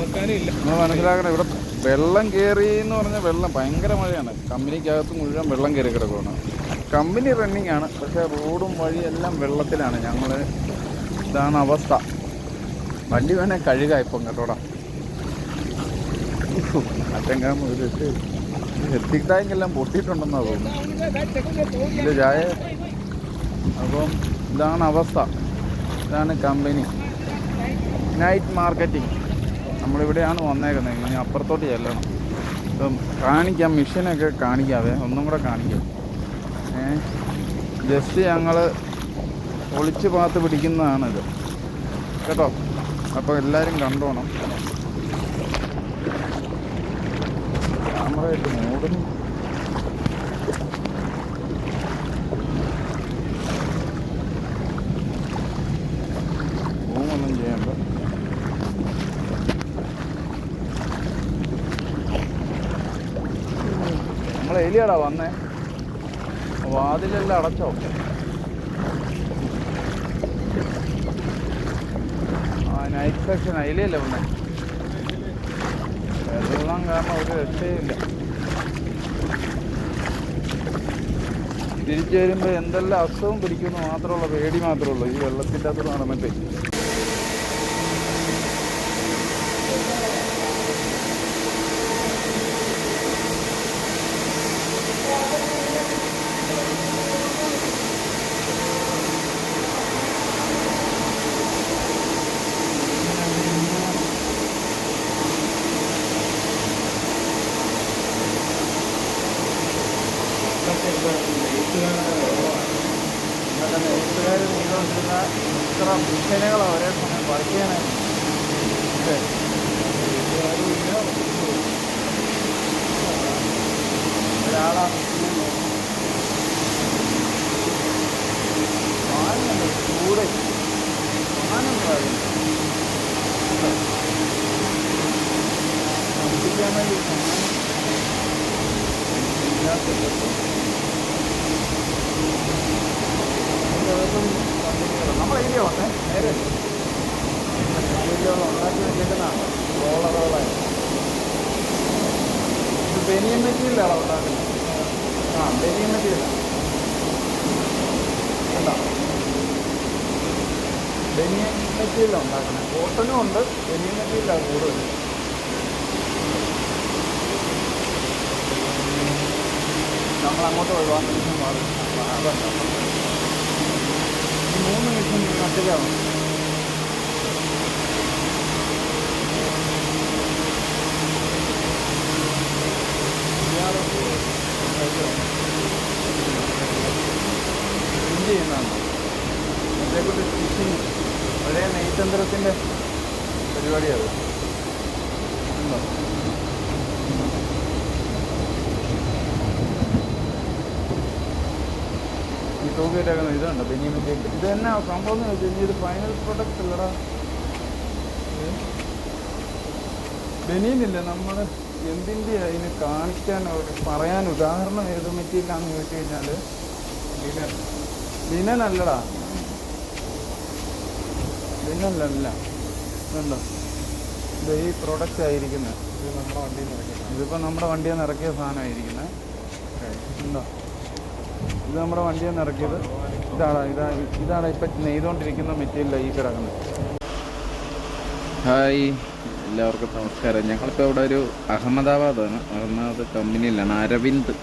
നമ്മൾ മനസ്സിലാക്കണം ഇവിടെ വെള്ളം കയറി എന്ന് പറഞ്ഞാൽ വെള്ളം ഭയങ്കര മഴയാണ്. കമ്പനിക്കകത്ത് മുഴുവൻ വെള്ളം കയറി കിടക്കുകയാണ് കമ്പനി റണ്ണിങ് ആണ് പക്ഷേ റോഡും വഴിയെല്ലാം വെള്ളത്തിലാണ്. ഞങ്ങൾ ഇതാണ് അവസ്ഥ. വണ്ടി വേണേ കഴുക ഇപ്പം കേട്ടോടാ. എല്ലാം പൊട്ടിയിട്ടുണ്ടെന്നാണ് തോന്നുന്നു. ചായ. അപ്പം ഇതാണ് അവസ്ഥ. ഇതാണ് കമ്പനി. നൈറ്റ് മാർക്കറ്റിംഗ് നമ്മളിവിടെയാണ് വന്നേക്കുന്നത്. ഇനി അപ്പുറത്തോട്ട് ചെല്ലണം. ഇപ്പം കാണിക്കാം മിഷനൊക്കെ കാണിക്കാവേ. ഒന്നും കൂടെ കാണിക്കാം. ഏ? ജസ്റ്റ് ഞങ്ങൾ ഒളിച്ച് പാത്ത് പിടിക്കുന്നതാണിത്. കേട്ടോ? അപ്പോൾ എല്ലാവരും കണ്ടോണം. ക്യാമറ ആയിട്ട് മൂടുന്നു ഒന്നും ചെയ്യണ്ട എലിയാടാ വന്നേ. വാതിലെല്ലാം അടച്ചോ. ആ നൈറ്റ് സെക്ഷൻ അതിലല്ലേ വന്നേ? വെള്ളം കാരണം ഒരു രക്ഷയില്ല. തിരിച്ചു വരുമ്പോൾ എന്തെല്ലാം അസുഖം പിടിക്കുമെന്ന് മാത്രമുള്ള പേടി മാത്രമേ ഉള്ളൂ. ഈ വെള്ളത്തിന്റെ അകത്ത് നടന്നിട്ട്. ഏരിയ വന്നേ നേരെ ഉണ്ടാക്കി ആ ബനിയൻ മെറ്റീരിയലാണ് കണ്ടോ? ബനിയൻ മെറ്റീരിയലാണ് ഉണ്ടാക്കുന്നത്. കോട്ടനും ഉണ്ട്. ബനിയൻ മെറ്റീരിയലാണ് കൂടുതൽ. പോകാൻ മാറും ഈ മൂന്ന് മിഷൻ മറ്റേതാണ് പ്രിന്റ് ചെയ്യുന്നതാണ് അതേക്കൂട്ട് സ്റ്റിച്ചിങ് പഴയ നെയ്തന്ത്രത്തിന്റെ പരിപാടിയാണ് ഉണ്ടോ തൂക്കിയിട്ടേക്കുന്ന ഇതുണ്ട്. ബെനിയമിറ്റേക്ക് ഇത് തന്നെ സംഭവം എന്ന് വെച്ച് കഴിഞ്ഞാൽ ഇത് ഫൈനൽ പ്രൊഡക്റ്റ് അല്ലടാ. ബനിയനില്ല നമ്മൾ എന്തിന്റെ അതിന് കാണിക്കാൻ പറയാൻ ഉദാഹരണം ഏത് മെറ്റീരിയലാണെന്ന് ചോദിച്ചു കഴിഞ്ഞാൽ ലിനൻ. അല്ലടാ. ലിനല്ലല്ല ഇതുണ്ടോ? ഇത് ഈ പ്രൊഡക്റ്റ് ആയിരിക്കുന്നത് ഇത് നമ്മുടെ വണ്ടിയിൽ നിന്ന് ഇറക്കി ഇതിപ്പോൾ നമ്മുടെ വണ്ടിയിൽ നിന്ന് ഇറക്കിയ സാധനമായിരിക്കുന്നത് ഉണ്ടോ ഇത് നമ്മുടെ വണ്ടിയിൽ നിന്ന് ഇറക്കിയത്. ഇതാണ് ഇതാ ഇതാണ് ഇപ്പം നെയ്തുകൊണ്ടിരിക്കുന്ന മെറ്റീരിയൽ ഈ കിടക്കുന്നത്. ഹായ് എല്ലാവർക്കും നമസ്കാരം. ഞങ്ങളിപ്പോൾ ഇവിടെ ഒരു അഹമ്മദാബാദാണ്. അഹമ്മദാബാദ് കമ്പനിയിലാണ്. അരവിന്ദ്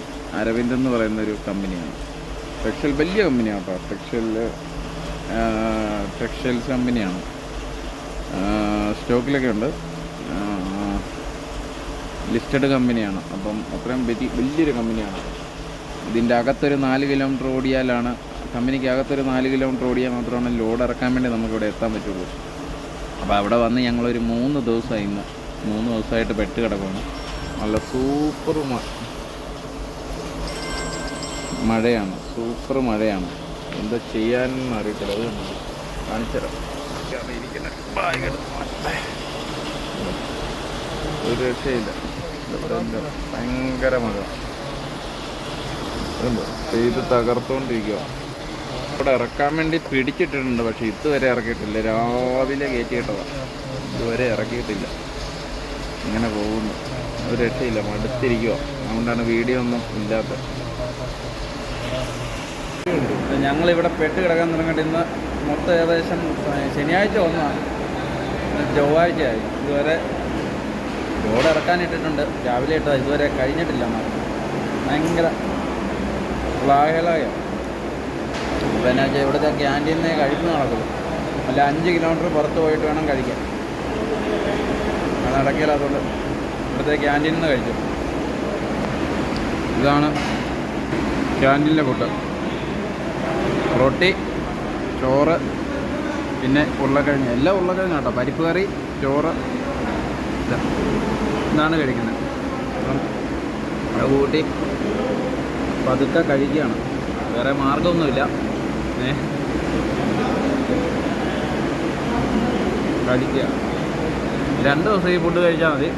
അരവിന്ദ് എന്ന് പറയുന്ന ഒരു കമ്പനിയാണ്. ടെക്സ്റ്റൈൽ വലിയ കമ്പനിയാണ് കേട്ടോ. ടെക്സ്റ്റൈൽ ടെക്സ്റ്റൈൽസ് കമ്പനിയാണ്. സ്റ്റോക്കിലൊക്കെ ഉണ്ട്. ലിസ്റ്റഡ് കമ്പനിയാണ്. അപ്പം അത്രയും വലിയ വലിയൊരു കമ്പനിയാണ്. ഇതിന്റെ അകത്തൊരു നാല് കിലോമീറ്റർ ഓടിയാലാണ് കമ്പനിക്ക് അകത്തൊരു നാല് കിലോമീറ്റർ ഓടിയാൽ മാത്രമാണ് ലോഡ് ഇറക്കാൻ വേണ്ടി നമുക്കിവിടെ എത്താൻ പറ്റുള്ളൂ. അപ്പോൾ അവിടെ വന്ന് ഞങ്ങളൊരു മൂന്ന് ദിവസമായി ഇന്ന്. മൂന്ന് ദിവസമായിട്ട് പെട്ട് കിടക്കുകയാണ് നല്ല സൂപ്പർ മഴയാണ്. സൂപ്പർ മഴയാണ്. എന്താ ചെയ്യാനെന്ന് അറിയത്തില്ല. അത് കാണിച്ചുതരാം. ഒരു രക്ഷയില്ല. ഭയങ്കര മഴ. ഇതുണ്ട്. തകർത്തോണ്ടിരിക്കുക ഇവിടെ ഇറക്കാൻ വേണ്ടി പിടിച്ചിട്ടിട്ടുണ്ട് പക്ഷെ ഇതുവരെ ഇറക്കിയിട്ടില്ല. രാവിലെ കയറ്റിയിട്ടതാണ് ഇതുവരെ ഇറക്കിയിട്ടില്ല. ഇങ്ങനെ പോകുന്നു. ഒരു രക്ഷയില്ല. മടുത്തിരിക്കുക അതുകൊണ്ടാണ് വീഡിയോ ഒന്നും ഇല്ലാത്തത് ഞങ്ങളിവിടെ പെട്ട് കിടക്കാൻ തുടങ്ങിയിട്ട് ഇന്ന് മൊത്തം ഏകദേശം ശനിയാഴ്ച ഒന്നാണ് ചൊവ്വാഴ്ചയായി ഇതുവരെ ലോഡ് ഇറക്കാൻ ഇട്ടിട്ടുണ്ട് രാവിലെ ഇട്ടത്. ഇതുവരെ കഴിഞ്ഞിട്ടില്ല ഭയങ്കര ലാഹലായ പിന്നെ ഇവിടുത്തെ ക്യാന്റീനിൽ കഴിക്കുന്ന നടക്കുള്ളൂ അല്ല അഞ്ച് കിലോമീറ്റർ പുറത്ത് പോയിട്ട് വേണം കഴിക്കാൻ. നടക്കില്ല അതുകൊണ്ട് ഇവിടുത്തെ ക്യാന്റീനിൽ നിന്ന് കഴിച്ചു ഇതാണ് ക്യാന്റീനിലെ ഫുഡ്. റൊട്ടി ചോറ് പിന്നെ ഉരുളക്കിഴങ്ങ്. എല്ലാം ഉരുളക്കിഴങ്ങ് കേട്ടോ. പരിപ്പ് കറി ചോറ് ഇതാ. ഇതാണ് കഴിക്കുന്നത്. കൂട്ടി പതുക്കെ കഴിക്കുകയാണ്. വേറെ മാർഗമൊന്നുമില്ല. ഏ? കഴിക്കുക. രണ്ട് ദിവസം ഈ ഫുഡ് കഴിച്ചാൽ മതി.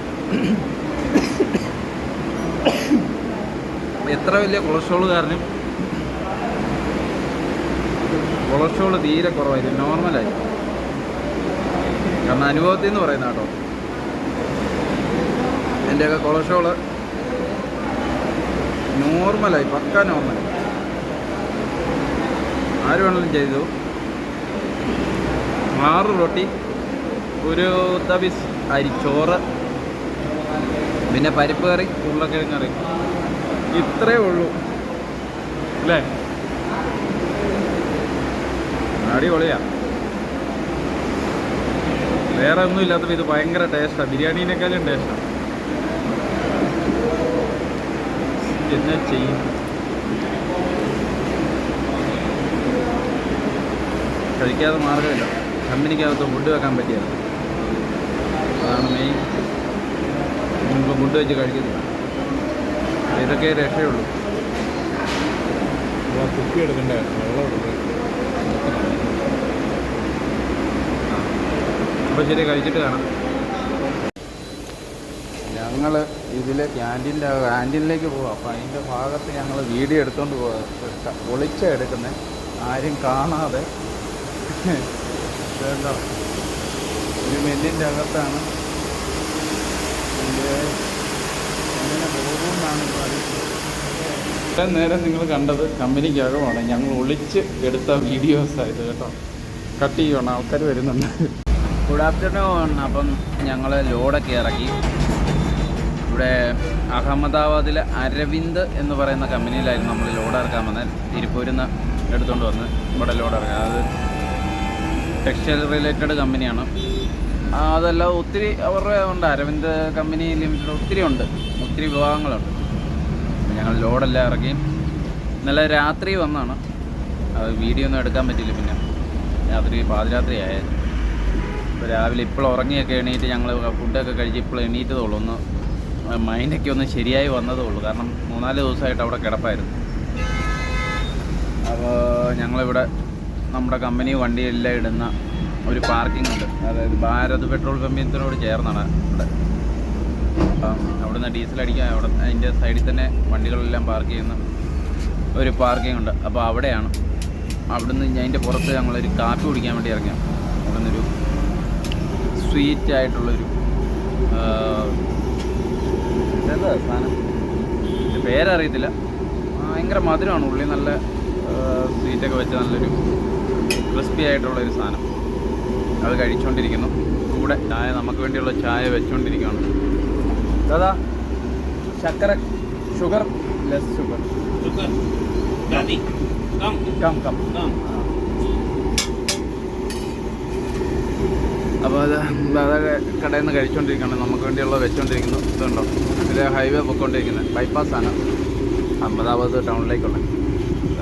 എത്ര വലിയ കൊളസ്ട്രോൾ കാരണം? കൊളസ്ട്രോൾ തീരെ കുറവായിരിക്കും. നോർമലായി കാരണം അനുഭവത്തിൽ നിന്ന് പറയുന്ന കേട്ടോ. എന്റെയൊക്കെ കൊളസ്ട്രോൾ നോർമലായി പക്ക നോർമൽ ആര് വേണമെങ്കിലും ചെയ്തു. ആറ് റൊട്ടി. ഒരു തവിസ് അരിച്ചോറ് പിന്നെ പരിപ്പ് കറി ഉരുളക്കിഴങ്ങ് കറി. ഇത്രേ ഉള്ളൂ. അല്ലേ? അടിപൊളിയാ. വേറെ ഒന്നും ഇല്ലാത്തപ്പോൾ ഇത് ഭയങ്കര ടേസ്റ്റാണ് ബിരിയാണീനേക്കാളും ടേസ്റ്റാണ് എന്നാ ചെയ്യും? കഴിക്കാതെ മാർഗമില്ല കമ്പനിക്കകത്ത് ഫുഡ് വെക്കാൻ പറ്റിയത് അതാണ് മെയിൻ നമുക്ക് ഫുഡ് വെച്ച് കഴിക്കുന്നില്ല ഇതൊക്കെ രക്ഷയുള്ളൂ. കുക്കി എടുക്കണ്ടേ? വെള്ളം അപ്പോൾ ശരി കഴിച്ചിട്ട് കാണാം. ഞങ്ങൾ ഇതിലെ ക്യാന്റീന്റെ ക്യാന്റീനിലേക്ക് പോവാം. അപ്പോൾ അതിന്റെ ഭാഗത്ത് ഞങ്ങൾ വീഡിയോ എടുത്തുകൊണ്ട് പോവാം. ഒളിച്ച എടുക്കുന്നത് ആരും കാണാതെ. ഒരു മെല്ലിന്റെ അകത്താണ്. ഇത്രയും നേരം നിങ്ങൾ കണ്ടത് കമ്പനിക്കകമാണ്. ഞങ്ങൾ ഒളിച്ച് എടുത്ത വീഡിയോസായത് കേട്ടോ. കട്ട് ചെയ്യണം ആൾക്കാർ വരുന്നുണ്ട്. ഗുഡ് ആഫ്റ്റർനൂൺ അപ്പം ഞങ്ങൾ ലോഡൊക്കെ ഇറക്കി ഇവിടെ അഹമ്മദാബാദിലെ അരവിന്ദ് എന്ന് പറയുന്ന കമ്പനിയിലായിരുന്നു നമ്മൾ ലോഡ് ഇറക്കാൻ വന്നത്. തിരുപ്പൂരിൽ നിന്ന് എടുത്തുകൊണ്ട് വന്ന് ഇവിടെ ലോഡ് ഇറക്കാം അത് ടെക്സ്റ്റൈൽ റിലേറ്റഡ് കമ്പനിയാണ്. അതല്ല ഒത്തിരി അവരുടെ ഉണ്ട്. അരവിന്ദ് കമ്പനി ലിമിറ്റഡ് ഒത്തിരി ഉണ്ട്. ഒത്തിരി വിഭാഗങ്ങളുണ്ട്. ഞങ്ങൾ ലോഡെല്ലാം ഇറക്കി. ഇന്നലെ രാത്രി വന്നാണ്. അത് വീഡിയോ ഒന്നും എടുക്കാൻ പറ്റില്ല പിന്നെ. രാത്രി പാതിരാത്രി ഇപ്പോൾ രാവിലെ ഇപ്പോൾ ഉറങ്ങിയൊക്കെ എണീറ്റ് ഞങ്ങൾ ഫുഡൊക്കെ കഴിച്ച് ഇപ്പോൾ എണീറ്റതുള്ളൂ ഒന്ന് മൈൻഡൊക്കെ ഒന്ന് ശരിയായി വന്നതേ ഉള്ളൂ. കാരണം മൂന്നാൽ ദിവസമായിട്ട് അവിടെ കിടപ്പായിരുന്നു. അപ്പോൾ ഞങ്ങളിവിടെ നമ്മുടെ കമ്പനി വണ്ടിയെല്ലാം ഇടുന്ന ഒരു പാർക്കിംഗ് ഉണ്ട്. അതായത് ഭാരത് പെട്രോൾ പമ്പിനോട് ചേർന്നാണ് ഇവിടെ. അപ്പം അവിടുന്ന് ഡീസൽ അടിക്കാൻ അവിടെ അതിന്റെ സൈഡിൽ തന്നെ വണ്ടികളെല്ലാം പാർക്ക് ചെയ്യുന്ന ഒരു പാർക്കിംഗ് ഉണ്ട്. അപ്പോൾ അവിടെയാണ്. അവിടുന്ന് അതിന്റെ പുറത്ത് ഞങ്ങളൊരു കാപ്പി കുടിക്കാൻ വേണ്ടി ഇറങ്ങാം. അവിടെ നിന്നൊരു സ്വീറ്റ് ആയിട്ടുള്ളൊരു ഇതെന്താ സാധനം? പേരറിയത്തില്ല. ഭയങ്കര മധുരമാണ് ഉള്ളി. നല്ല സ്വീറ്റൊക്കെ വെച്ച നല്ലൊരു ക്രിസ്പി ആയിട്ടുള്ള ഒരു സാധനം. അത് കഴിച്ചുകൊണ്ടിരിക്കുന്നു കൂടെ ചായ നമുക്ക് വേണ്ടിയുള്ള ചായ വെച്ചുകൊണ്ടിരിക്കുകയാണ് ദാദാ ശർക്കര ഷുഗർ ലെസ് ഷുഗർ. കം കം അപ്പോൾ അത് അതൊക്കെ കടയിൽ നിന്ന് കഴിച്ചുകൊണ്ടിരിക്കുകയാണ് നമുക്ക് വേണ്ടിയുള്ള വെച്ചുകൊണ്ടിരിക്കുന്നു ഇതുണ്ടോ? ഇതിലെ ഹൈവേ പൊയ്ക്കൊണ്ടിരിക്കുന്നത് ബൈപ്പാസാണ് അഹമ്മദാബാദ് ടൗണിലേക്കുള്ളത്.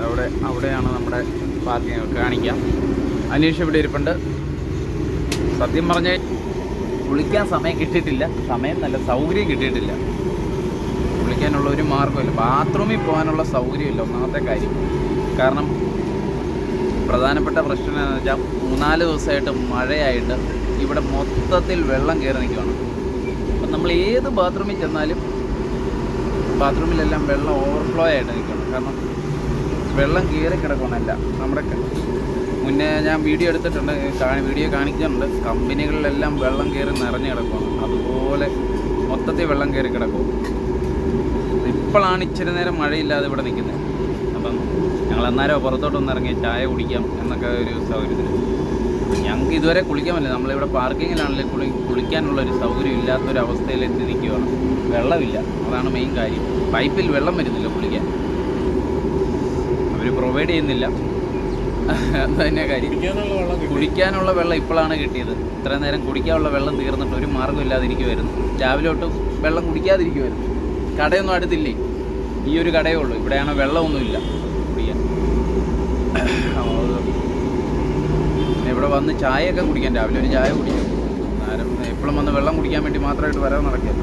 അവിടെ അവിടെയാണ് നമ്മുടെ പാർക്കിങ് കാണിക്കാം അനീഷ് ഇവിടെ ഇരിപ്പുണ്ട്. സത്യം പറഞ്ഞ കുളിക്കാൻ സമയം കിട്ടിയിട്ടില്ല. സമയം നല്ല സൗകര്യം കിട്ടിയിട്ടില്ല. കുളിക്കാനുള്ള ഒരു മാർഗമില്ല. ബാത്റൂമിൽ പോകാനുള്ള സൗകര്യമില്ല. ഒന്നാമത്തെ കാര്യം. കാരണം പ്രധാനപ്പെട്ട പ്രശ്നം എന്താണെന്ന് വെച്ചാൽ മൂന്നാൽ ദിവസമായിട്ട് മഴയായിട്ട് ഇവിടെ മൊത്തത്തിൽ വെള്ളം കയറി നിൽക്കുകയാണ്. നമ്മൾ ഏത് ബാത്റൂമിൽ ചെന്നാലും ബാത്റൂമിലെല്ലാം വെള്ളം ഓവർഫ്ലോ ആയിട്ട് നിൽക്കണം. കാരണം വെള്ളം കയറി കിടക്കണമല്ല നമ്മുടെ മുന്നേ ഞാൻ വീഡിയോ എടുത്തിട്ടുണ്ട് വീഡിയോ കാണിക്കുന്നുണ്ട് കമ്പനികളിലെല്ലാം വെള്ളം കയറി നിറഞ്ഞു കിടക്കുകയാണ് അതുപോലെ മൊത്തത്തിൽ വെള്ളം കയറി കിടക്കും. ഇപ്പോഴാണ് ഇച്ചിരി നേരം മഴയില്ലാതെ ഇവിടെ നിൽക്കുന്നത്. അപ്പം ഞങ്ങൾ അന്നേരം പുറത്തോട്ടൊന്ന് ഇറങ്ങി ചായ കുടിക്കാം എന്നൊക്കെ ഒരു സൗകര്യത്തിൽ അപ്പം ഞങ്ങൾക്ക് ഇതുവരെ കുളിക്കാൻ പറ്റില്ല. നമ്മളിവിടെ പാർക്കിങ്ങിലാണെങ്കിലും കുളി കുളിക്കാനുള്ള ഒരു സൗകര്യം ഇല്ലാത്തൊരു അവസ്ഥയിൽ എത്തി നിൽക്കുകയാണ് വെള്ളമില്ല. അതാണ് മെയിൻ കാര്യം. പൈപ്പിൽ വെള്ളം വരുന്നില്ല കുളിക്കാൻ. അവർ പ്രൊവൈഡ് ചെയ്യുന്നില്ല. തന്നെ കാര്യം. കുടിക്കാനുള്ള വെള്ളം ഇപ്പോഴാണ് കിട്ടിയത്. ഇത്രയും നേരം കുടിക്കാനുള്ള വെള്ളം തീർന്നിട്ട് ഒരു മാർഗമില്ലാതിരിക്കുമായിരുന്നു രാവിലെ തൊട്ട് വെള്ളം കുടിക്കാതിരിക്കുമായിരുന്നു കടയൊന്നും അടുത്തില്ലേ? ഈ ഒരു കടയേ ഉള്ളൂ. ഇവിടെയാണ് വെള്ളമൊന്നുമില്ല കുടിക്കാൻ പിന്നെ ഇവിടെ വന്ന് ചായയൊക്കെ കുടിക്കാൻ രാവിലെ ഒരു ചായ കുടിക്കും. നേരം എപ്പോഴും വന്ന് വെള്ളം കുടിക്കാൻ വേണ്ടി മാത്രമായിട്ട് വരാൻ നടക്കുക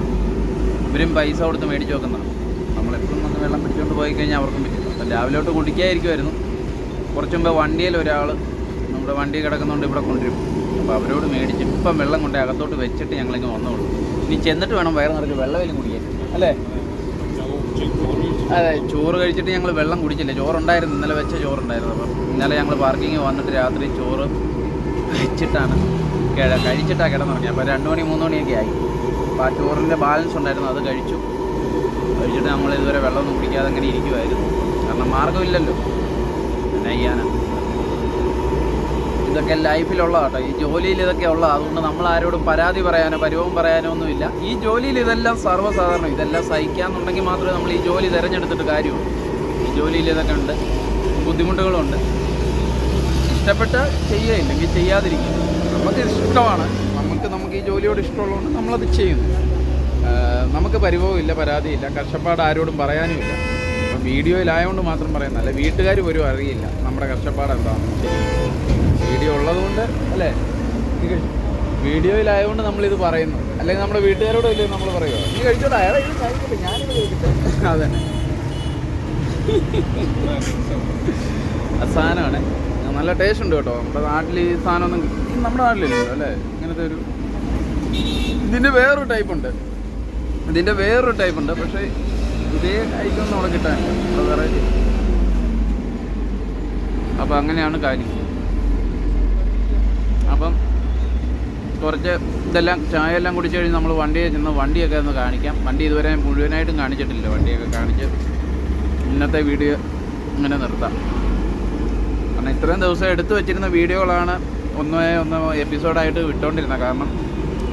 ഇവരും പൈസ കൊടുത്ത് മേടിച്ച് വെക്കുന്നതാണ്. നമ്മളെപ്പോഴും വന്ന് വെള്ളം പിടിച്ചുകൊണ്ട് പോയി കഴിഞ്ഞാൽ അവർക്കും പറ്റില്ല. അപ്പം രാവിലോട്ട് കുടിക്കായിരിക്കുമായിരുന്നു കുറച്ച് മുമ്പ് വണ്ടിയിൽ ഒരാൾ നമ്മുടെ വണ്ടി കിടക്കുന്നതുകൊണ്ട് ഇവിടെ കൊണ്ടുവരും. അപ്പോൾ അവരോട് മേടിച്ച് ഇപ്പം വെള്ളം കൊണ്ട് അകത്തോട്ട് വെച്ചിട്ട് ഞങ്ങളിങ്ങ് വന്നോളൂ. ഇനി ചെന്നിട്ട് വേണം വയറ് നിറച്ച് വെള്ളമെങ്കിലും കുടിക്കാൻ. അല്ലേ? അതെ ചോറ് കഴിച്ചിട്ട് ഞങ്ങൾ വെള്ളം കുടിച്ചില്ല. ചോറുണ്ടായിരുന്നു. ഇന്നലെ വെച്ച ചോറുണ്ടായിരുന്നു. അപ്പം ഇന്നലെ ഞങ്ങൾ പാർക്കിങ് വന്നിട്ട് രാത്രി ചോറ് കഴിച്ചിട്ടാണ് കഴിച്ചിട്ടാണ് കിടന്നുറങ്ങി അപ്പോൾ രണ്ട് മണി മൂന്ന് മണിയൊക്കെ ആയി. അപ്പോൾ ആ ചോറിന്റെ ബാലൻസ് ഉണ്ടായിരുന്നു അത് കഴിച്ചു. കഴിച്ചിട്ട് നമ്മൾ ഇതുവരെ വെള്ളമൊന്നും കുടിക്കാതെ അങ്ങനെ ഇരിക്കുമായിരുന്നു കാരണം മാർഗമില്ലല്ലോ. എന്നാ ചെയ്യാനാണ് ഇതൊക്കെ ലൈഫിലുള്ള കേട്ടോ ഈ ജോലിയിൽ ഇതൊക്കെ ഉള്ള അതുകൊണ്ട് നമ്മൾ ആരോടും പരാതി പറയാനോ പരിവം പറയാനോ ഒന്നുമില്ല. ഈ ജോലിയിൽ ഇതെല്ലാം സർവസാധാരണം. ഇതെല്ലാം സഹിക്കാന്നുണ്ടെങ്കിൽ മാത്രമേ നമ്മൾ ഈ ജോലി തിരഞ്ഞെടുത്തിട്ട് കാര്യമുള്ളൂ. ഈ ജോലിയിൽ ഇതൊക്കെ ഉണ്ട്. ബുദ്ധിമുട്ടുകളുണ്ട്. ഇഷ്ടപ്പെട്ട ചെയ്യുക ഇല്ലെങ്കിൽ ചെയ്യാതിരിക്കുക. നമുക്ക് ഇഷ്ടമാണ്. നമുക്ക് നമുക്ക് ഈ ജോലിയോട് ഇഷ്ടമുള്ളതുകൊണ്ട് നമ്മളത് ചെയ്യുന്നു. നമുക്ക് പരിഭവമില്ല പരാതിയില്ല. കഷ്ടപ്പാട് ആരോടും പറയാനും ഇല്ല ഇപ്പം വീഡിയോയിലായതുകൊണ്ട് മാത്രം പറയുന്നതല്ല വീട്ടുകാർ പോലും അറിയില്ല നമ്മുടെ കഷ്ടപ്പാട് എന്താണെന്ന് വീഡിയോ ഉള്ളതുകൊണ്ട് അല്ലേ? വീഡിയോയിലായതുകൊണ്ട് നമ്മളിത് പറയുന്നു. അല്ലെങ്കിൽ നമ്മുടെ വീട്ടുകാരോട് വലിയ നമ്മൾ പറയുക നീ കഴിച്ചോട്ടെ അയാളെ ഇത് ഞാനിത് കഴിക്കട്ടെ. അതന്നെ. ആ സാധനമാണ്. നല്ല ടേസ്റ്റ് ഉണ്ട് കേട്ടോ. നമ്മുടെ നാട്ടിൽ ഈ ഈ നമ്മുടെ നാട്ടിലില്ലല്ലോ അല്ലേ? ഇങ്ങനത്തെ ഒരു ഇതിന്റെ വേറൊരു ടൈപ്പ് ഉണ്ട്. ഇതിന്റെ വേറൊരു ടൈപ്പ് ഉണ്ട് പക്ഷേ ഇതേ ഐറ്റം അവിടെ കിട്ടാനില്ല വെറൈറ്റി അപ്പം അങ്ങനെയാണ് കാര്യം. അപ്പം കുറച്ച് ഇതെല്ലാം ചായ എല്ലാം കുടിച്ചു കഴിഞ്ഞ് നമ്മൾ വണ്ടിയെ ചെന്ന് വണ്ടിയൊക്കെ ഒന്ന് കാണിക്കാം. വണ്ടി ഇതുവരെ മുഴുവനായിട്ടും കാണിച്ചിട്ടില്ല. വണ്ടിയൊക്കെ കാണിച്ച് ഇന്നത്തെ വീഡിയോ ഇങ്ങനെ നിർത്താം. കാരണം ഇത്രയും ദിവസം എടുത്തു വെച്ചിരുന്ന വീഡിയോകളാണ് ഒന്നേ ഒന്ന് എപ്പിസോഡായിട്ട് വിട്ടുകൊണ്ടിരുന്നത് കാരണം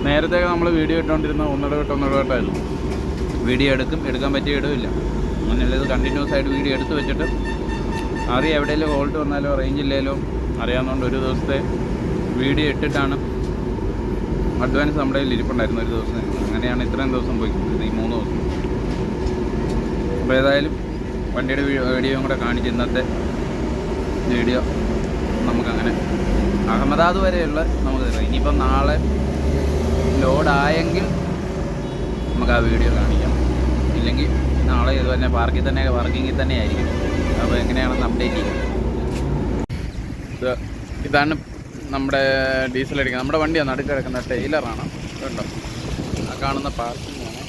നേരത്തെ നമ്മൾ വീഡിയോ ഇട്ടുകൊണ്ടിരുന്ന ഒന്നിടവിട്ട് ഒന്നിടവിട്ടായിരുന്നു വീഡിയോ എടുക്കും എടുക്കാൻ പറ്റിയ ഇടവില്ല അങ്ങനെയല്ല ഇത് കണ്ടിന്യൂസ് ആയിട്ട് വീഡിയോ എടുത്തു വെച്ചിട്ട് അറിയാം എവിടെയെങ്കിലും ഹോൾട്ട് വന്നാലോ റേഞ്ച് ഇല്ലേലോ അറിയാവുന്നതുകൊണ്ട് ഒരു ദിവസത്തെ വീഡിയോ ഇട്ടിട്ടാണ് അഡ്വാൻസ് നമ്മുടെ കയ്യിൽ ഇരിപ്പുണ്ടായിരുന്നു ഒരു ദിവസം. അങ്ങനെയാണ് ഇത്രയും ദിവസം പോയിക്കൊണ്ടിരുന്നത് ഈ മൂന്ന് ദിവസം. അപ്പോൾ ഏതായാലും വണ്ടിയുടെ വീഡിയോയും കൂടെ കാണിച്ച് ഇന്നത്തെ വീഡിയോ നമുക്കങ്ങനെ അഹമ്മദാബാദ് വരെയുള്ള നമുക്ക് ഇനിയിപ്പം നാളെ ലോഡായെങ്കിൽ നമുക്ക് ആ വീഡിയോ കാണിക്കാം. ഇല്ലെങ്കിൽ നാളെ ഇത് തന്നെ പാർക്കിൽ തന്നെ പാർക്കിങ്ങിൽ തന്നെ ആയിരിക്കും. അപ്പോൾ എങ്ങനെയാണെന്ന് അപ്ഡേറ്റ് ചെയ്യാം. ഇത് ഇതാണ് നമ്മുടെ ഡീസൽ അടിക്കുന്നത്. നമ്മുടെ വണ്ടിയാണ് നടുക്ക് കിടക്കുന്ന ടൈലറാണ് കേട്ടോ ആ കാണുന്ന പാർക്കിങ്ങാണ്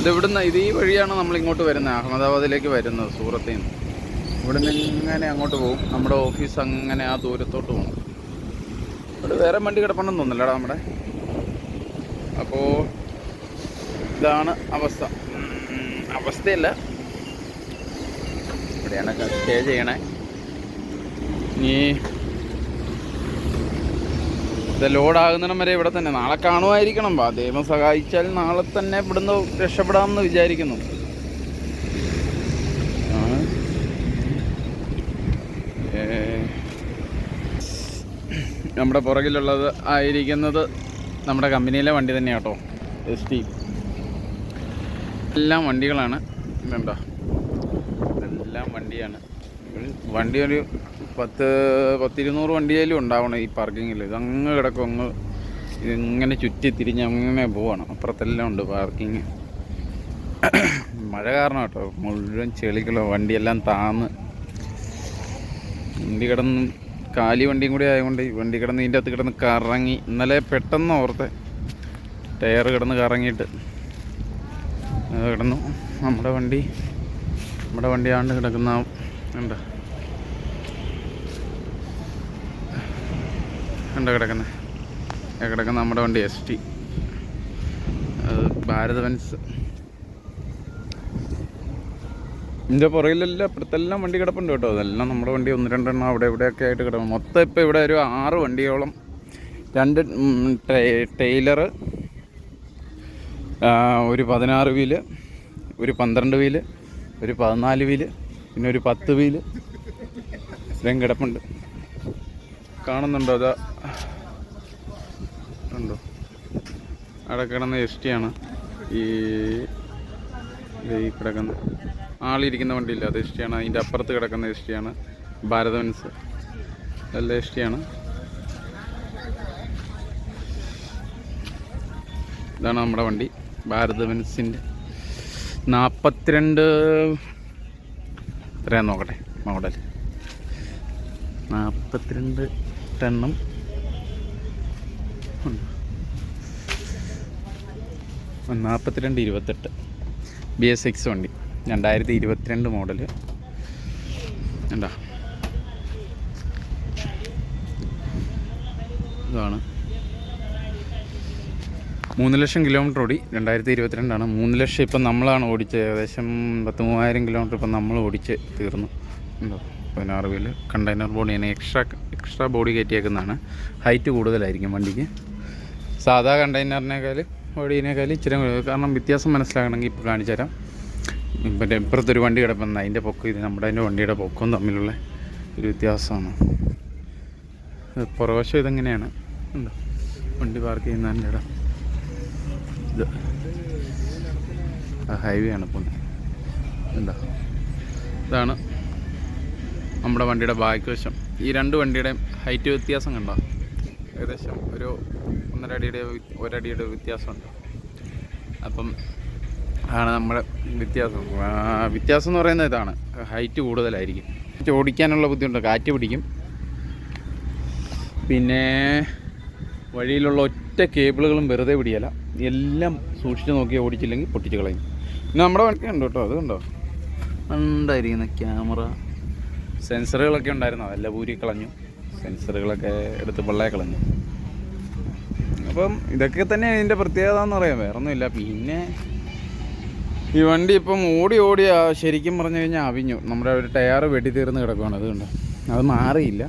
ഇത് ഇവിടുന്ന് ഇത് ഈ വഴിയാണ് നമ്മളിങ്ങോട്ട് വരുന്നത്. അഹമ്മദാബാദിലേക്ക് വരുന്നത് സൂറത്തിൽ നിന്ന്. ഇവിടുന്ന് ഇങ്ങനെ അങ്ങോട്ട് പോകും. നമ്മുടെ ഓഫീസ് അങ്ങനെ ആ ദൂരത്തോട്ട് പോകും. ഇവിടെ വേറെ വണ്ടി കിടപ്പുണ്ടെന്ന് തോന്നില്ലടാ നമ്മുടെ. അപ്പോൾ ഇതാണ് അവസ്ഥ. അവസ്ഥയില്ല. ഇവിടെയാണ് സ്റ്റേ ചെയ്യണേ. ഇനി ഇത് ലോഡാകുന്നിടം വരെ ഇവിടെ തന്നെ. നാളെ കാണുമായിരിക്കണം. ദൈവം സഹായിച്ചാൽ നാളെ തന്നെ ഇവിടുന്ന് രക്ഷപ്പെടാമെന്ന് വിചാരിക്കുന്നു ആ. ഏ, നമ്മുടെ പുറകിലുള്ളത് ആയിരിക്കുന്നത് നമ്മുടെ കമ്പനിയിലെ വണ്ടി തന്നെ കേട്ടോ. എസ് ടി എല്ലാം വണ്ടികളാണ് വേണ്ടോ എല്ലാം വണ്ടിയാണ്. വണ്ടി ഒരു പത്ത് പത്തിരുന്നൂറ് വണ്ടിയായാലും ഉണ്ടാവണം ഈ പാർക്കിങ്ങിൽ ഇത് അങ്ങ് കിടക്കും അങ്ങ് ഇങ്ങനെ ചുറ്റി തിരിഞ്ഞ് അങ്ങനെ പോവാണ്. അപ്പുറത്തെല്ലാം ഉണ്ട് പാർക്കിങ് മഴ കാരണം കേട്ടോ മുഴുവൻ ചെളികളോ വണ്ടിയെല്ലാം താന്ന്. വണ്ടി കിടന്ന് കാലി വണ്ടിയും കൂടി ആയതുകൊണ്ട് വണ്ടി കിടന്ന് ഇതിന്റെ അകത്ത് കിടന്ന് കറങ്ങി. ഇന്നലെ പെട്ടെന്ന് ഓർത്തെ. ടയർ കിടന്ന് കറങ്ങിയിട്ട്. കിടന്നു. നമ്മുടെ വണ്ടി നമ്മുടെ വണ്ടിയാണ്ട് കിടക്കുന്ന ഉണ്ട് ഉണ്ട് കിടക്കുന്നത് കിടക്കുന്ന? നമ്മുടെ വണ്ടി എസ് ടി. ഭാരത് ബെൻസ് ഇതിന്റെ പുറകിലെല്ലാം ഇപ്പുറത്തെല്ലാം വണ്ടി കിടപ്പുണ്ട് കേട്ടോ. അതെല്ലാം നമ്മുടെ വണ്ടി ഒന്ന് രണ്ടെണ്ണം അവിടെ ഇവിടെയൊക്കെ ആയിട്ട് കിടക്കും മൊത്തം ഇപ്പോൾ ഇവിടെ ഒരു ആറ് വണ്ടിയോളം. രണ്ട് ടൈലറ് ഒരു പതിനാറ് വീൽ ഒരു പന്ത്രണ്ട് വീൽ ഒരു പതിനാല് വീൽ പിന്നെ ഒരു പത്ത് വീൽ. ഇത്രയും കിടപ്പുണ്ട്. കാണുന്നുണ്ടോ അതാ? ഉണ്ടോ അവിടെ കിടന്ന എസ് ടി ആണ്. ഈ കിടക്കുന്നത് ഈ കിടക്കുന്ന ആളിരിക്കുന്ന വണ്ടിയില്ല. അത് എസ് ആണ് അതിന്റെ അപ്പുറത്ത് കിടക്കുന്ന എസ് ആണ് ഭാരതവൻസ്. നല്ല എസ് ആണ് ഇതാണ് നമ്മുടെ വണ്ടി. ഭാരതവൻസിന്റെ നാൽപ്പത്തിരണ്ട് എത്രയാ നോക്കട്ടെ മോഡൽ നാൽപ്പത്തിരണ്ട് ടണ്ണും നാൽപ്പത്തിരണ്ട് ഇരുപത്തെട്ട്. ബി എസ് എക്സ് വണ്ടി. രണ്ടായിരത്തി ഇരുപത്തിരണ്ട് മോഡൽ എന്താ ഇതാണ്. മൂന്ന് ലക്ഷം കിലോമീറ്റർ ഓടി രണ്ടായിരത്തി ഇരുപത്തിരണ്ടാണ് മൂന്ന് ലക്ഷം ഇപ്പം നമ്മളാണ് ഓടിച്ചത്. ഏകദേശം പത്ത് മൂവായിരം കിലോമീറ്റർ ഇപ്പം നമ്മൾ ഓടിച്ച് തീർന്നു. ഉണ്ടോ പതിനാറ് വീൽ. കണ്ടെയ്നർ ബോഡിയാണ് എക്സ്ട്രാ എക്സ്ട്രാ ബോഡി കയറ്റിയേക്കുന്നതാണ്. ഹൈറ്റ് കൂടുതലായിരിക്കും വണ്ടിക്ക്. സാധാ കണ്ടെയ്നറിനേക്കാൾ ബോഡീനേക്കാൾ ഇച്ചിരി. കാരണം വ്യത്യാസം മനസ്സിലാക്കണമെങ്കിൽ ഇപ്പോൾ കാണിച്ചു തരാം പിന്നെ ഇപ്പുറത്തൊരു വണ്ടി കിടപ്പുന്ന അതിന്റെ പൊക്കം ഇത് നമ്മുടെ അതിന്റെ വണ്ടിയുടെ പൊക്കവും തമ്മിലുള്ള ഒരു വ്യത്യാസമാണ്. പുറവശം ഇതെങ്ങനെയാണ്? വണ്ടി പാർക്ക് ചെയ്യുന്നതിന്റെ ഇടം. ഇത് ഹൈവേ ആണ് ഇപ്പോൾ എന്താ ഇതാണ് നമ്മുടെ വണ്ടിയുടെ ബാക്ക് വശം. ഈ രണ്ട് വണ്ടിയുടെയും ഹൈറ്റ് വ്യത്യാസം കണ്ടോ? ഏകദേശം ഒരു ഒന്നര അടിയുടെ ഒരടിയുടെ വ്യത്യാസമുണ്ട്. അപ്പം ആണ് നമ്മുടെ വ്യത്യാസം. വ്യത്യാസം എന്ന് പറയുന്നത് ഇതാണ്. ഹൈറ്റ് കൂടുതലായിരിക്കും. ഓടിക്കാനുള്ള ബുദ്ധിമുട്ട്. കാറ്റ് പിടിക്കും. പിന്നെ വഴിയിലുള്ള ഒറ്റ കേബിളുകളും വെറുതെ പിടിയല്ല. എല്ലാം സൂക്ഷിച്ച് നോക്കി ഓടിച്ചില്ലെങ്കിൽ പൊട്ടിച്ച് കളയും. പിന്നെ നമ്മുടെ വണ്ടി ഉണ്ട് കേട്ടോ. അത് കണ്ടോ ഉണ്ടായിരിക്കുന്ന ക്യാമറ. സെൻസറുകളൊക്കെ ഉണ്ടായിരുന്നു. അതെല്ലാം ഊരി കളഞ്ഞു. സെൻസറുകളൊക്കെ എടുത്ത് പിള്ളേ കളഞ്ഞു. അപ്പം ഇതൊക്കെ തന്നെ ഇതിന്റെ പ്രത്യേകത എന്ന് പറയാം. വേറൊന്നുമില്ല. പിന്നെ ഈ വണ്ടി ഇപ്പം ഓടി ഓടി ശരിക്കും പറഞ്ഞു കഴിഞ്ഞാൽ അവിഞ്ഞു. നമ്മുടെ ഒരു ടയർ വെട്ടി തീർന്ന് കിടക്കുകയാണ് അത് കണ്ടോ അത് മാറിയില്ല.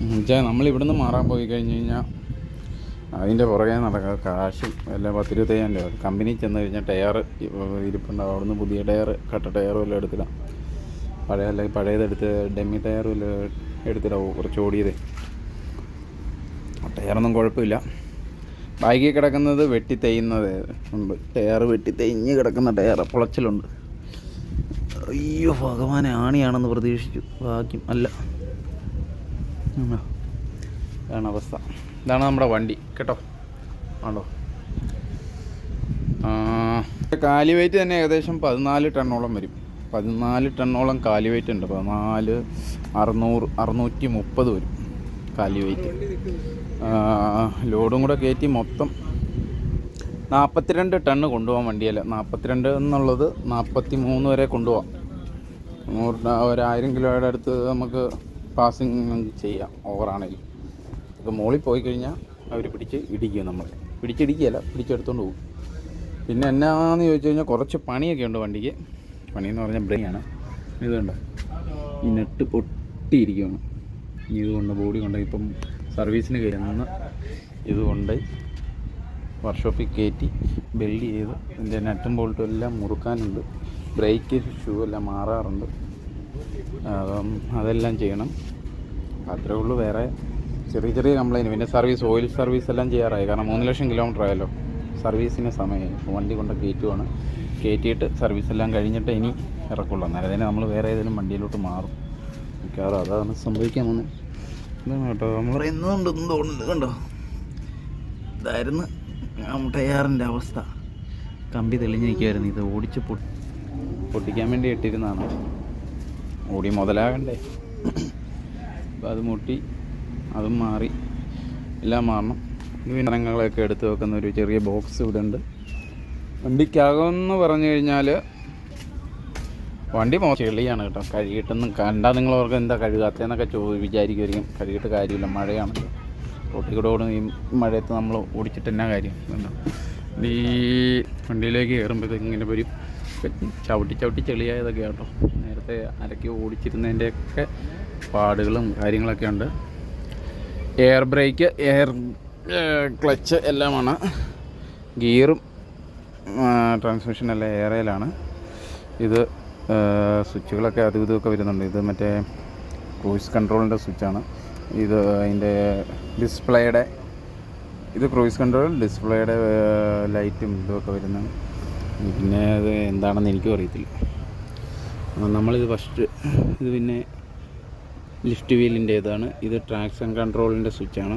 എന്നുവെച്ചാൽ നമ്മൾ ഇവിടുന്ന് മാറാൻ പോയി കഴിഞ്ഞ് കഴിഞ്ഞാൽ അതിന്റെ പുറകെ നടക്കുക കാശും എല്ലാം പത്ത് ഇരുപത്തയ്യായിരം രൂപ. കമ്പനി ചെന്ന് കഴിഞ്ഞാൽ ടയർ ഇരിപ്പുണ്ടാവും. അവിടുന്ന് പുതിയ ടയർ കട്ട ടയർ വല്ലതും എടുത്തിടാം. പഴയ അല്ലെങ്കിൽ പഴയതെടുത്ത് ഡെമ്മി ടയർ വല്ലതും എടുത്തിടാവും കുറച്ച് ഓടിയതേ. ടയറൊന്നും കുഴപ്പമില്ല. ബാഗിൽ കിടക്കുന്നത് വെട്ടി തേയുന്നത് ഉണ്ട്. ടയർ വെട്ടി തേഞ്ഞ് കിടക്കുന്ന ടയർ പൊളച്ചിലുണ്ട്. അയ്യോ ഭഗവാനെ ആണിയാണെന്ന് പ്രതീക്ഷിച്ചു. ഭാഗ്യം. അല്ല. ഇതാണ് അവസ്ഥ. ഇതാണ് നമ്മുടെ വണ്ടി. കേട്ടോ? ആണോ? കാലി വെയിറ്റ് തന്നെ ഏകദേശം പതിനാല് ടണ്ണോളം വരും. പതിനാല് ടണ്ണോളം കാലി വെയിറ്റ് ഉണ്ട്. പതിനാല് അറുന്നൂറ് അറുന്നൂറ്റി മുപ്പത് വരും. കാലി വെയിറ്റ് ലോഡും കൂടെ കയറ്റി മൊത്തം നാൽപ്പത്തിരണ്ട് ടണ്ണ് കൊണ്ടുപോകാൻ വണ്ടിയല്ല? നാൽപ്പത്തിരണ്ട് എന്നുള്ളത് നാൽപ്പത്തി മൂന്ന് വരെ കൊണ്ടുപോകാം. നൂറ് ഒരായിരം കിലോയുടെ അടുത്ത് നമുക്ക് പാസിങ് ചെയ്യാം ഓവറാണെങ്കിലും അപ്പോൾ മുകളിൽ പോയി കഴിഞ്ഞാൽ അവർ പിടിച്ച് ഇടിക്കും നമ്മൾ പിടിച്ചിടിക്കുകയല്ല പിടിച്ചെടുത്തുകൊണ്ട് പോകും. പിന്നെ എന്നാന്ന് ചോദിച്ചു കഴിഞ്ഞാൽ കുറച്ച് പണിയൊക്കെ ഉണ്ട് വണ്ടിക്ക്. പണിയെന്ന് പറഞ്ഞാൽ ബ്രേക്കാണ് ഇതുണ്ട് ഈ നെട്ട് പൊട്ടിയിരിക്കുകയാണ്. ഇനി ഇതുകൊണ്ട് ബോഡി കൊണ്ട് ഇപ്പം സർവീസിന് കയറുന്ന ഇതുകൊണ്ട് വർക്ക്ഷോപ്പിൽ കയറ്റി ബെൽഡ് ചെയ്ത് ഇതിന്റെ നട്ടും ബോൾട്ടും എല്ലാം മുറുക്കാനുണ്ട്. ബ്രേക്ക് ഷൂ എല്ലാം മാറാറുണ്ട്. അതെല്ലാം ചെയ്യണം. അത്രേ ഉള്ളൂ. വേറെ ചെറിയ ചെറിയ കംപ്ലൈന്റ് പിന്നെ സർവീസ് ഓയിൽ സർവീസ് എല്ലാം ചെയ്യാറായി. കാരണം മൂന്ന് ലക്ഷം കിലോമീറ്റർ ആയല്ലോ. സർവീസിന് സമയം. വണ്ടി കൊണ്ട് കയറ്റുവാണ്. കയറ്റിയിട്ട് സർവീസ് എല്ലാം കഴിഞ്ഞിട്ട് ഇനി ഇറക്കുള്ളൂ. അന്നേരം തന്നെ നമ്മൾ വേറെ ഏതെങ്കിലും വണ്ടിയിലോട്ട് മാറും. മിക്കവാറും അതാണ് സംഭവിക്കാൻ പോകുന്നത് ഇതാണ് കേട്ടോ. നമ്മൾ പറയുന്നുണ്ടെന്ന് തോന്നുന്നില്ല കണ്ടോ? ഇതായിരുന്നു ടയാറിന്റെ അവസ്ഥ. കമ്പി തെളിഞ്ഞിരിക്കുമായിരുന്നു ഇത് ഓടിച്ച് പൊട്ടി പൊട്ടിക്കാൻ വേണ്ടി ഇട്ടിരുന്നതാണ്. ഓടി മുതലാകണ്ടേ. അപ്പം അത് മുട്ടി അതും മാറി. എല്ലാം മാറണം. വിനങ്ങളൊക്കെ എടുത്ത് വെക്കുന്ന ഒരു ചെറിയ ബോക്സ് ഇവിടെ ഉണ്ട്. വണ്ടിക്കകമെന്ന് പറഞ്ഞു കഴിഞ്ഞാൽ വണ്ടി മോശം ചെളിയാണ് കേട്ടോ. കഴുകിയിട്ടൊന്നും കണ്ടാൽ നിങ്ങൾ ഓർക്കും എന്താ കഴുകാത്തതെന്നൊക്കെ ചോ വിചാരിക്കുമായിരിക്കും കഴുകിയിട്ട് കാര്യമില്ല മഴയാണ്. റോട്ടിൽ കൂടെ ഓടുന്ന ഈ മഴയത്ത് നമ്മൾ ഓടിച്ചിട്ട് എന്നാ കാര്യം? എന്താ? ഈ വണ്ടിയിലേക്ക് കയറുമ്പോഴത്തേക്ക് ഇങ്ങനെ വരും ചവിട്ടി ചവിട്ടി ചെളിയായതൊക്കെ കേട്ടോ നേരത്തെ അരക്കി ഓടിച്ചിരുന്നതിന്റെയൊക്കെ പാടുകളും കാര്യങ്ങളൊക്കെ ഉണ്ട്. എയർ ബ്രേക്ക് എയർ ക്ലച്ച് എല്ലാമാണ്. ഗിയറും ട്രാൻസ്മിഷൻ എല്ലാം എയറയിലാണ് ഇത് സ്വിച്ചുകളൊക്കെ അതും ഇതുമൊക്കെ വരുന്നുണ്ട്. ഇത് മറ്റേ ക്രൂയിസ് കൺട്രോളിന്റെ സ്വിച്ചാണ്. ഇത് അതിന്റെ ഡിസ്പ്ലേയുടെ ഇത് ക്രൂയിസ് കൺട്രോൾ ഡിസ്പ്ലേയുടെ ലൈറ്റും ഇതുമൊക്കെ വരുന്നു. പിന്നെ അത് എന്താണെന്ന് എനിക്കും അറിയത്തില്ല. നമ്മളിത് ഫസ്റ്റ് ഇത് പിന്നെ ലിഫ്റ്റ് വീലിന്റെ ഇതാണ് ഇത് ട്രാക്ഷൻ കൺട്രോളിന്റെ സ്വിച്ചാണ്.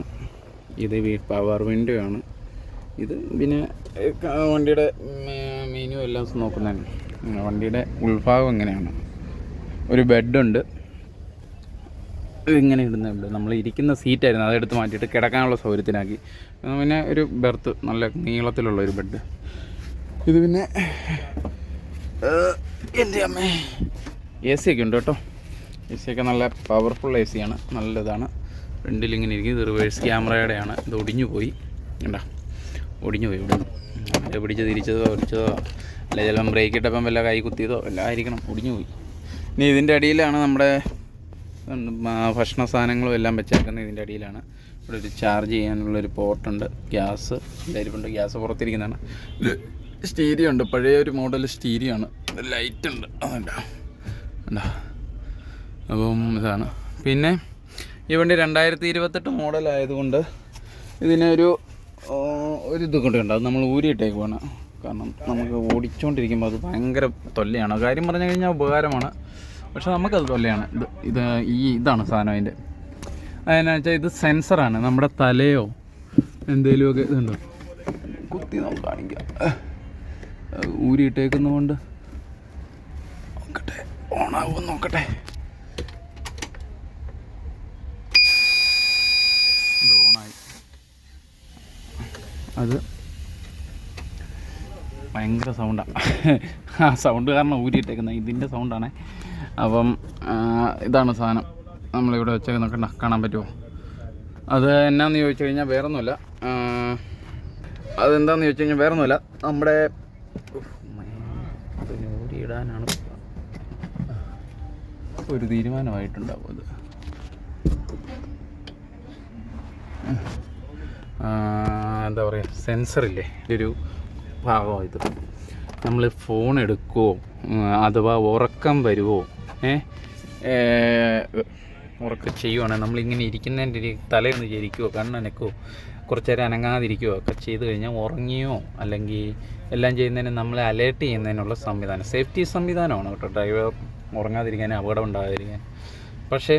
ഇത് പവർ വിൻഡോ ആണ് ഇത് പിന്നെ വണ്ടിയുടെ മെനു എല്ലാം നോക്കുന്നതാണ്. വണ്ടിയുടെ ഉൾഭാഗം എങ്ങനെയാണ്? ഒരു ബെഡുണ്ട്. ഇങ്ങനെ ഇടുന്നുണ്ട് നമ്മൾ ഇരിക്കുന്ന സീറ്റായിരുന്നു അതെടുത്ത് മാറ്റിയിട്ട് കിടക്കാനുള്ള സൗകര്യത്തിനാക്കി. പിന്നെ ഒരു ബെർത്ത് നല്ല നീളത്തിലുള്ള ഒരു ബെഡ് ഇത് പിന്നെ എന്റെ അമ്മേ. എ സി ഒക്കെ ഉണ്ട് കേട്ടോ. എ സി ഒക്കെ നല്ല പവർഫുൾ എ ആണ് നല്ലതാണ്. ഫ്രണ്ടിൽ ഇങ്ങനെ ഇരിക്കും ഇത് റിവേഴ്സ് ക്യാമറയുടെയാണ് ഇത് ഒടിഞ്ഞു പോയി കണ്ടാ? ഒടിഞ്ഞു പോയി ഇവിടുന്ന് അത് പിടിച്ച് തിരിച്ചതോ ഒടിച്ചതോ അല്ല ചിലപ്പം ബ്രേക്ക് ഇട്ടപ്പം വല്ല കൈ കുത്തിയതോ എല്ലാം ആയിരിക്കണം ഒടിഞ്ഞു പോയി. ഇനി ഇതിന്റെ അടിയിലാണ് നമ്മുടെ ഭക്ഷണ സാധനങ്ങളും എല്ലാം വെച്ചേക്കുന്നത്. ഇതിന്റെ അടിയിലാണ് ഇവിടെ ഒരു ചാർജ് ചെയ്യാനുള്ളൊരു പോർട്ടുണ്ട് ഗ്യാസ് ഇതായിരിക്കുന്നുണ്ട് ഗ്യാസ് പുറത്തിരിക്കുന്നതാണ്. സ്റ്റീരിയോ ഉണ്ട് പഴയ ഒരു മോഡൽ സ്റ്റീരിയോ ആണ് ലൈറ്റ് ഉണ്ട്. അതുണ്ടാ. ഉണ്ടാ അപ്പം ഇതാണ്. പിന്നെ ഈ വണ്ടി രണ്ടായിരത്തി ഇരുപത്തെട്ട് മോഡലായതുകൊണ്ട് ഇതിനൊരു ഒരു ഇത് കൊണ്ടുണ്ട് അത് നമ്മൾ ഊരിയിട്ടേക്കുവാണ് കാരണം നമുക്ക് ഓടിച്ചുകൊണ്ടിരിക്കുമ്പോൾ അത് ഭയങ്കര തൊല്ലയാണ് കാര്യം പറഞ്ഞു കഴിഞ്ഞാൽ ഉപകാരമാണ്. പക്ഷെ നമുക്കത് തൊല്ലയാണ് ഇത് ഇത് ഈ ഇതാണ് സാധനം അതിന്റെ. അതെന്നാ വെച്ചാൽ ഇത് സെൻസറാണ്. നമ്മുടെ തലയോ എന്തെങ്കിലുമൊക്കെ ഇതുണ്ടോ. കുത്തി നമുക്ക് കാണിക്കാം. ഊരിയിട്ടേക്കുന്നതുകൊണ്ട് നോക്കട്ടെ. ഓണാവുമെന്ന് നോക്കട്ടെ ഇത് ഓണായി അത് ഭയങ്കര സൗണ്ടാണ് ആ. സൗണ്ട് കാരണം ഊരിയിട്ടേക്കുന്നത് ഇതിന്റെ സൗണ്ടാണ് അപ്പം ഇതാണ് സാധനം. നമ്മളിവിടെ വെച്ചേക്കുന്ന കണ്ട കാണാൻ പറ്റുമോ അത് എന്നാന്ന് ചോദിച്ചു കഴിഞ്ഞാൽ വേറൊന്നുമില്ല. അതെന്താന്ന് ചോദിച്ചു കഴിഞ്ഞാൽ വേറൊന്നുമില്ല. നമ്മുടെ ഊരിയിടാനാണ് ഒരു തീരുമാനമായിട്ടുണ്ടാവും അത്. എന്താ പറയുക സെൻസറില്ലേ? ഒരു ഭാഗം ഇത്. നമ്മൾ ഫോൺ എടുക്കുമോ അഥവാ ഉറക്കം വരുമോ ഉറക്കം ചെയ്യുവാണെങ്കിൽ നമ്മളിങ്ങനെ ഇരിക്കുന്നതിന്റെ ഒരു തലയൊന്ന് ചരിക്കുമോ കണ്ണനക്കോ കുറച്ച് നേരം അനങ്ങാതിരിക്കുകയോ ഒക്കെ ചെയ്ത് കഴിഞ്ഞാൽ ഉറങ്ങിയോ അല്ലെങ്കിൽ എല്ലാം ചെയ്യുന്നതിന് നമ്മളെ അലേർട്ട് ചെയ്യുന്നതിനുള്ള സംവിധാനം. സേഫ്റ്റി സംവിധാനമാണ് കേട്ടോ ഡ്രൈവർ ഉറങ്ങാതിരിക്കാൻ അപകടം ഉണ്ടാകാതിരിക്കാൻ. പക്ഷേ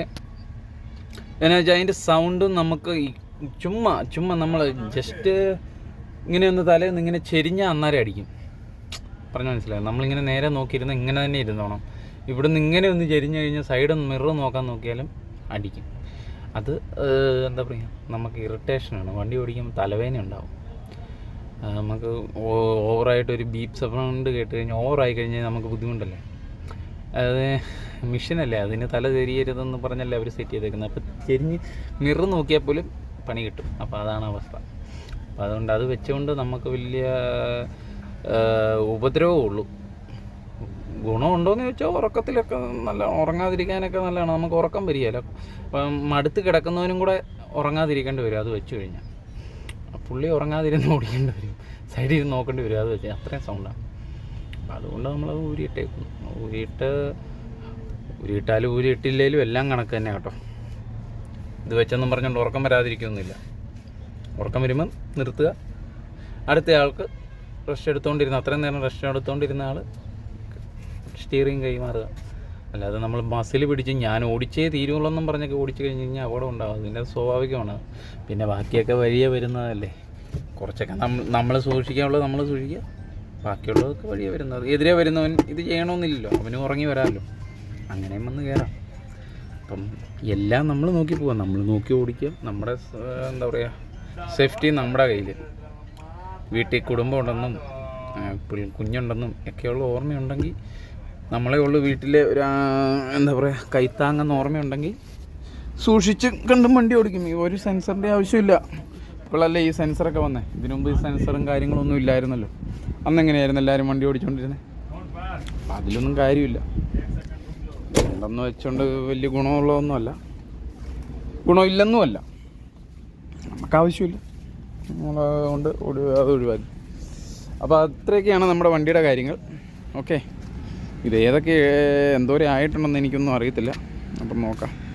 എന്നുവെച്ചാൽ അതിന്റെ സൗണ്ടും നമുക്ക് ചുമ്മാ ചുമ്മാ നമ്മൾ ജസ്റ്റ് ഇങ്ങനെ ഒന്ന് തലേന്ന് ഇങ്ങനെ ചെരിഞ്ഞ അന്നേരം അടിക്കും. പറഞ്ഞു മനസ്സിലായി? നമ്മളിങ്ങനെ നേരെ നോക്കിയിരുന്ന് ഇങ്ങനെ തന്നെ ഇരുന്നോണം. ഇവിടുന്ന് ഇങ്ങനെ ഒന്ന് ചെരിഞ്ഞു കഴിഞ്ഞാൽ സൈഡ് മിറർ നോക്കാൻ നോക്കിയാലും അടിക്കും. അത് എന്താ പറയുക നമുക്ക് ഇറിറ്റേഷനാണ് വണ്ടി ഓടിക്കുമ്പോൾ തലവേദന ഉണ്ടാവും. നമുക്ക് ഓവറായിട്ടൊരു ബീപ് സൗണ്ട് കേട്ട് കഴിഞ്ഞാൽ ഓവറായി കഴിഞ്ഞാൽ നമുക്ക് ബുദ്ധിമുട്ടല്ലേ? അത് മിഷനല്ലേ അതിന് തല ചെരിയരുതെന്ന് പറഞ്ഞല്ലേ അവർ സെറ്റ് ചെയ്തേക്കുന്നത്. അപ്പോൾ ചെരിഞ്ഞ് മിറർ നോക്കിയാൽ പോലും പണി കിട്ടും. അപ്പോൾ അതാണ് അവസ്ഥ. അപ്പോൾ അതുകൊണ്ട് അത് വെച്ചുകൊണ്ട് നമുക്ക് വലിയ ഉപദ്രവമേ ഉള്ളൂ. ഗുണമുണ്ടോയെന്ന് ചോദിച്ചാൽ ഉറക്കത്തിലൊക്കെ നല്ല ഉറങ്ങാതിരിക്കാനൊക്കെ നല്ലതാണ്. നമുക്ക് ഉറക്കം വരികയില്ല. അപ്പം മടുത്ത് കിടക്കുന്നവനും കൂടെ ഉറങ്ങാതിരിക്കേണ്ടി വരും. അത് വെച്ച് കഴിഞ്ഞാൽ. പുള്ളി ഉറങ്ങാതിരുന്ന് ഓടിക്കേണ്ടി വരും. സൈഡിൽ ഇരുന്ന് നോക്കേണ്ടി വരും. അത് വെച്ച് അത്രയും സൗണ്ടാണ് അപ്പം അതുകൊണ്ട് നമ്മൾ ഊരിയിട്ടേക്കും ഊരിയിട്ട് ഊരിയിട്ടാലും ഊരിയിട്ടില്ലേലും എല്ലാം കണക്ക് തന്നെ കേട്ടോ. ഇത് വെച്ചെന്നും പറഞ്ഞുകൊണ്ട് ഉറക്കം വരാതിരിക്കുന്നില്ല. ഉറക്കം വരുമ്പം നിർത്തുക. അടുത്തയാൾക്ക് റെസ്റ്റ് എടുത്തുകൊണ്ടിരുന്ന അത്രയും നേരം റെസ്റ്റ് എടുത്തുകൊണ്ടിരുന്ന ആൾ സ്റ്റിയറിങ് കൈമാറുക. അല്ലാതെ നമ്മൾ മസിൽ പിടിച്ച് ഞാൻ ഓടിച്ചേ തീരുള്ളൂ എന്നും പറഞ്ഞൊക്കെ ഓടിച്ചു കഴിഞ്ഞ് കഴിഞ്ഞാൽ അപകടം ഉണ്ടാകും അതിന്റെ സ്വാഭാവികമാണ്. പിന്നെ ബാക്കിയൊക്കെ വലിയ വരുന്നതല്ലേ. കുറച്ചൊക്കെ നമ്മൾ നമ്മൾ സൂക്ഷിക്കാനുള്ളത് നമ്മൾ സൂക്ഷിക്കുക. ബാക്കിയുള്ളതൊക്കെ വലിയ വരുന്നത്. എതിരെ വരുന്നവൻ ഇത് ചെയ്യണമെന്നില്ലല്ലോ അവന് ഉറങ്ങി വരാമല്ലോ. അങ്ങനെയും വന്ന് കയറാം അപ്പം എല്ലാം നമ്മൾ നോക്കി പോവാം. നമ്മൾ നോക്കി ഓടിക്കുക നമ്മുടെ എന്താ പറയുക സേഫ്റ്റി നമ്മുടെ കയ്യിൽ വീട്ടിൽ കുടുംബം ഉണ്ടെന്നും കുഞ്ഞുണ്ടെന്നും ഒക്കെയുള്ള ഓർമ്മയുണ്ടെങ്കിൽ നമ്മളെ ഉള്ളു വീട്ടിലെ ഒരു എന്താ പറയുക കൈത്താങ്ങെന്ന ഓർമ്മയുണ്ടെങ്കിൽ സൂക്ഷിച്ച് കണ്ടും വണ്ടി ഓടിക്കും. ഈ ഒരു സെൻസറിന്റെ ആവശ്യമില്ല. ഇപ്പോഴല്ലേ ഈ സെൻസറൊക്കെ വന്നേ. ഇതിനു മുമ്പ് ഈ സെൻസറും കാര്യങ്ങളൊന്നും ഇല്ലായിരുന്നല്ലോ. അന്ന് എങ്ങനെയായിരുന്നു എല്ലാവരും വണ്ടി ഓടിച്ചുകൊണ്ടിരുന്നത് അതിലൊന്നും കാര്യമില്ല. ഉണ്ടെന്ന് വെച്ചുകൊണ്ട് വലിയ ഗുണമുള്ളതൊന്നുമല്ല. ഗുണമില്ലെന്നുമല്ല. നമുക്ക് ആവശ്യമില്ല. നമ്മളതുകൊണ്ട് കൊണ്ട് ഒഴി- അത് ഒഴിവാക്കി. അപ്പോൾ അത്രയൊക്കെയാണ് നമ്മുടെ വണ്ടിയുടെ കാര്യങ്ങൾ. ഓക്കെ. ഇത് ഏതൊക്കെ എന്തോരം ആയിട്ടുണ്ടെന്ന് എനിക്കൊന്നും അറിയത്തില്ല. അപ്പം നോക്കാം.